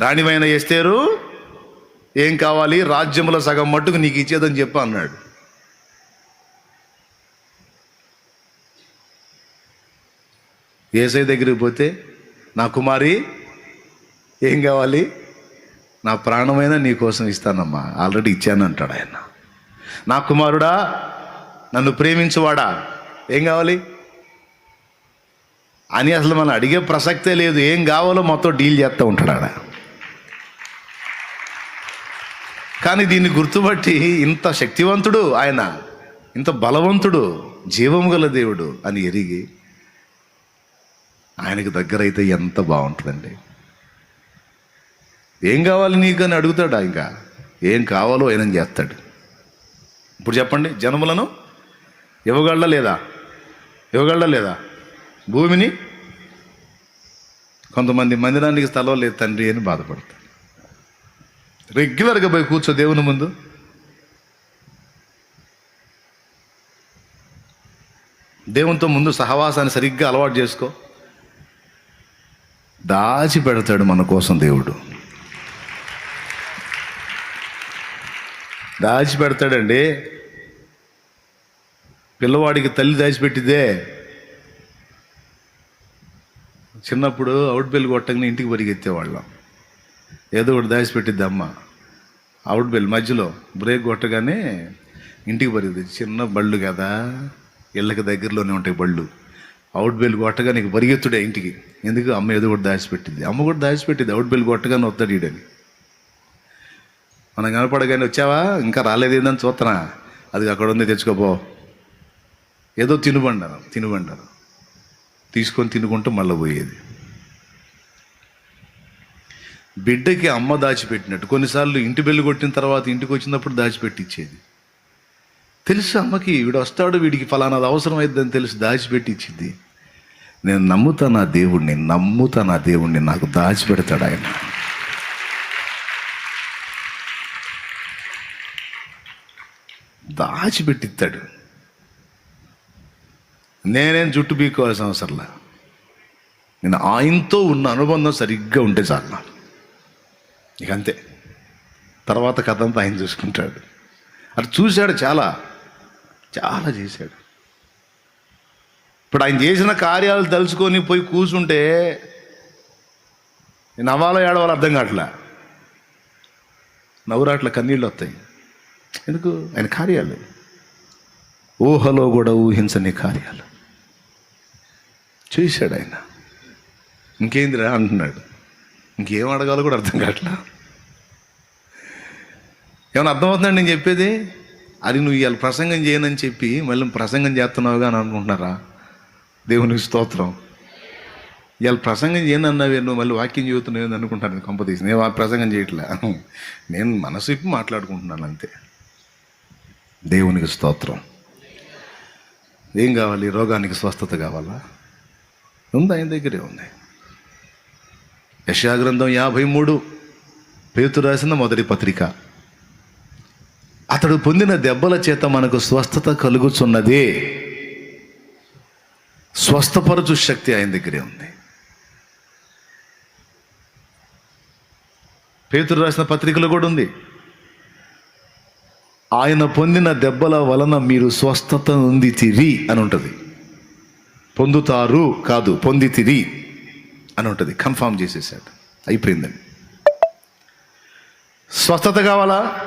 రాణివైన ఎస్తేరు ఏం కావాలి? రాజ్యముల సగం మట్టుకు నీకు ఇచ్చేదని చెప్పి అన్నాడు. ఏసై దగ్గరికి పోతే నా కుమారి ఏం కావాలి? నా ప్రాణమైన నీ కోసం ఇస్తానమ్మా. ఆల్రెడీ ఇచ్చాను అంటాడు ఆయన. నా కుమారుడా నన్ను ప్రేమించువాడా? ఏం కావాలి? అని అసలు మనం అడిగే ప్రసక్తే లేదు. ఏం కావాలో మొత్తం డీల్ చేస్తూ ఉంటాడు ఆడ. కానీ దీన్ని గుర్తుపట్టి ఇంత శక్తివంతుడు ఆయన ఇంత బలవంతుడు జీవము గల దేవుడు అని ఎరిగి ఆయనకి దగ్గర అయితే ఎంత బాగుంటుందండి. ఏం కావాలి నీకు అని అడుగుతాడా ఇంకా? ఏం కావాలో ఆయన చేస్తాడు. ఇప్పుడు చెప్పండి జనములను ఇవ్వగలడా లేదా? ఇవ్వగలడా లేదా? భూమిని? కొంతమంది మందిరానికి స్థలం లేదు తండ్రి అని బాధపడతారు. రెగ్యులర్గా పోయి కూర్చో దేవుని ముందు. దేవునితో ముందు సహవాసాన్ని సరిగ్గా అలవాటు చేసుకో. దాచి పెడతాడు మన కోసం దేవుడు. దాచి పెడతాడండి పిల్లవాడికి తల్లి దాచిపెట్టిదే. చిన్నప్పుడు అవుట్ బెల్ కొట్టగానే ఇంటికి పరిగెత్తేవాళ్ళం. ఏదో ఒకటి దాచిపెట్టిద్ది అమ్మ అవుట్ బెల్ మధ్యలో బ్రేక్ కొట్టగానే ఇంటికి పరిగెత్తి చిన్న బళ్ళు కదా. ఇళ్ళకి దగ్గరలోనే ఉంటాయి బళ్ళు. అవుట్ బెల్ కొట్టగా నీకు పరిగెత్తుడే ఇంటికి. ఎందుకు? అమ్మ ఏదో ఒకటి దాచిపెట్టింది. అమ్మ కూడా దాచిపెట్టింది. అవుట్ బెల్ కొట్టగానే వస్తాడు ఈడని. మనం కనపడగానే వచ్చావా? ఇంకా రాలేదు ఏందని చూస్తున్నా అది అక్కడ ఉంది తెచ్చుకోపో. ఏదో తినుబండారు తినుబండారు. తీసుకొని తినుకుంటూ మళ్ళీ పోయేది. బిడ్డకి అమ్మ దాచిపెట్టినట్టు. కొన్నిసార్లు ఇంటి బెల్లు కొట్టిన తర్వాత ఇంటికి వచ్చినప్పుడు దాచిపెట్టిచ్చేది. తెలుసు అమ్మకి వీడు వస్తాడు వీడికి ఫలానాది అవసరం తెలిసి దాచిపెట్టిచ్చింది. నేను నమ్ముతా నా దేవుణ్ణి నమ్ముతా నా దేవుణ్ణి నాకు దాచిపెడతాడు ఆయన. దాచిపెట్టిస్తాడు. నేనేం జుట్టు బీక్కోవాల్సిన అవసరంలా? నేను ఆయనతో ఉన్న అనుబంధం సరిగ్గా ఉంటే చాలు నాకు. ఇక అంతే. తర్వాత కథ అంతా ఆయన చూసుకుంటాడు. అటు చూశాడు చాలా. చాలా చేశాడు. ఇప్పుడు ఆయన చేసిన కార్యాలు తలుచుకొని పోయి కూర్చుంటే నవ్వాలో ఏడవాలో అర్థం కావట్లే? నవ్వురాట్ల కన్నీళ్ళు వస్తాయి. ఎందుకు? ఆయన కార్యాలు. ఊహలో కూడా ఊహించని కార్యాలు. చేశాడు ఆయన. ఇంకేందిరా అంటున్నాడు. ఇంకేం అడగాలో కూడా అర్థం కావట్లా. ఏమైనా అర్థమవుతుందండి నేను చెప్పేది? అది నువ్వు ఇవాళ ప్రసంగం చేయనని చెప్పి మళ్ళీ ప్రసంగం చేస్తున్నావుగా అని అనుకుంటున్నారా? దేవునికి స్తోత్రం. ఇవాళ ప్రసంగం చేయను అన్నావే నువ్వు మళ్ళీ వాక్యం చదువుతున్నావు అనుకుంటాను కంపతీసి నేను ఆ ప్రసంగం చేయట్లే. నేను మనసు ఇప్పి మాట్లాడుకుంటున్నాను అంతే. దేవునికి స్తోత్రం. ఏం కావాలి? రోగానికి స్వస్థత కావాలా? ఉంది? ఆయన దగ్గరే ఉంది. యశాగ్రంథం యాభై మూడు పేతు రాసిన మొదటి పత్రిక. అతడు పొందిన దెబ్బల చేత మనకు స్వస్థత కలుగుచున్నదే. స్వస్థపరచు శక్తి ఆయన దగ్గరే ఉంది. పేతురు రాసిన పత్రికలో కూడా ఉంది. ఆయన పొందిన దెబ్బల వలన మీరు స్వస్థత పొందితిరి అని ఉంటుంది. పొందుతారు కాదు పొందితిరి. అని ఉంటుంది. కన్ఫామ్ చేసేసాడు. అయిపోయిందండి. స్వస్థత కావాలా?